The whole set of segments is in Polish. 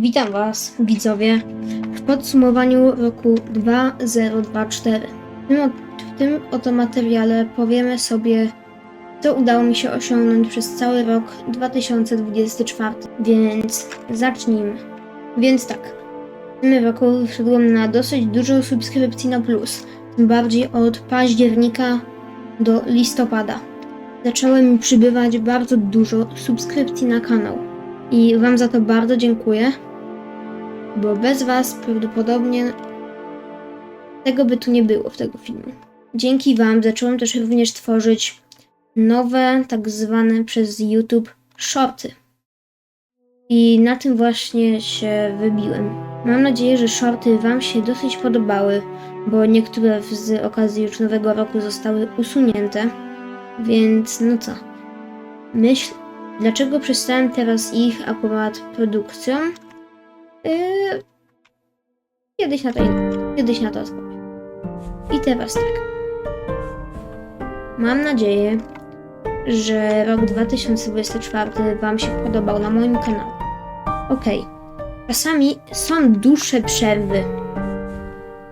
Witam Was, widzowie, w podsumowaniu roku 2024. W tym, tym oto materiale powiemy sobie, co udało mi się osiągnąć przez cały rok 2024. Więc zacznijmy. Więc tak, w tym roku wszedłem na dosyć dużo subskrypcji na plus, tym bardziej od października do listopada. Zaczęło mi przybywać bardzo dużo subskrypcji na kanał. I Wam za to bardzo dziękuję, bo bez Was prawdopodobnie tego by tu nie było w tego filmu. Dzięki Wam zacząłem też również tworzyć nowe, tak zwane przez YouTube shorty. I na tym właśnie się wybiłem. Mam nadzieję, że shorty Wam się dosyć podobały, bo niektóre z okazji już nowego roku zostały usunięte. Więc no co? Myśl, Dlaczego przestałem teraz ich akurat produkcją? Yy, kiedyś na to kiedyś na to odpowiem. I teraz tak. Mam nadzieję, że rok 2024 Wam się podobał na moim kanale. Okej. Czasami są dłuższe przerwy,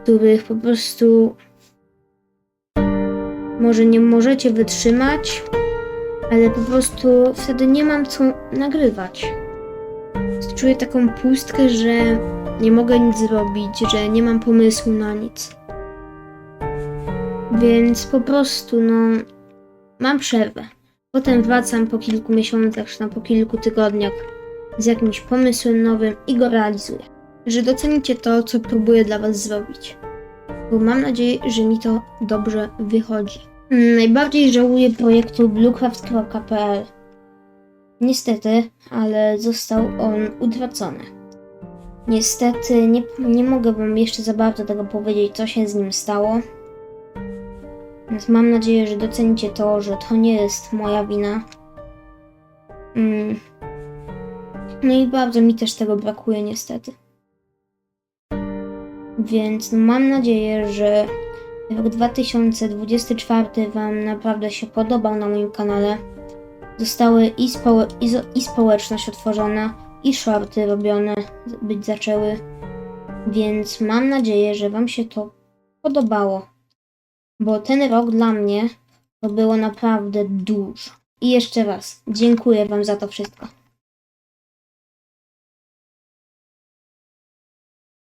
których po prostu może nie możecie wytrzymać, ale po prostu wtedy nie mam co nagrywać. Czuję taką pustkę, że nie mogę nic zrobić, że nie mam pomysłu na nic. Więc po prostu, no, mam przerwę. Potem wracam po kilku miesiącach, czy tam po kilku tygodniach z jakimś pomysłem nowym i go realizuję. Że docenicie to, co próbuję dla Was zrobić. Bo mam nadzieję, że mi to dobrze wychodzi. Mm, Najbardziej żałuję projektu bluecraft.pl. Niestety, ale został on utracony. Niestety, nie, nie mogę Wam jeszcze za bardzo tego powiedzieć, co się z nim stało. Więc mam nadzieję, że docenicie to, że to nie jest moja wina. Mm. No i bardzo mi też tego brakuje, niestety. Więc no, mam nadzieję, że Rok 2024 Wam naprawdę się podobał na moim kanale. Zostały i, i, i społeczność otworzona, i shorty robione być zaczęły. Więc mam nadzieję, że Wam się to podobało. Bo ten rok dla mnie to było naprawdę dużo. I jeszcze raz dziękuję Wam za to wszystko.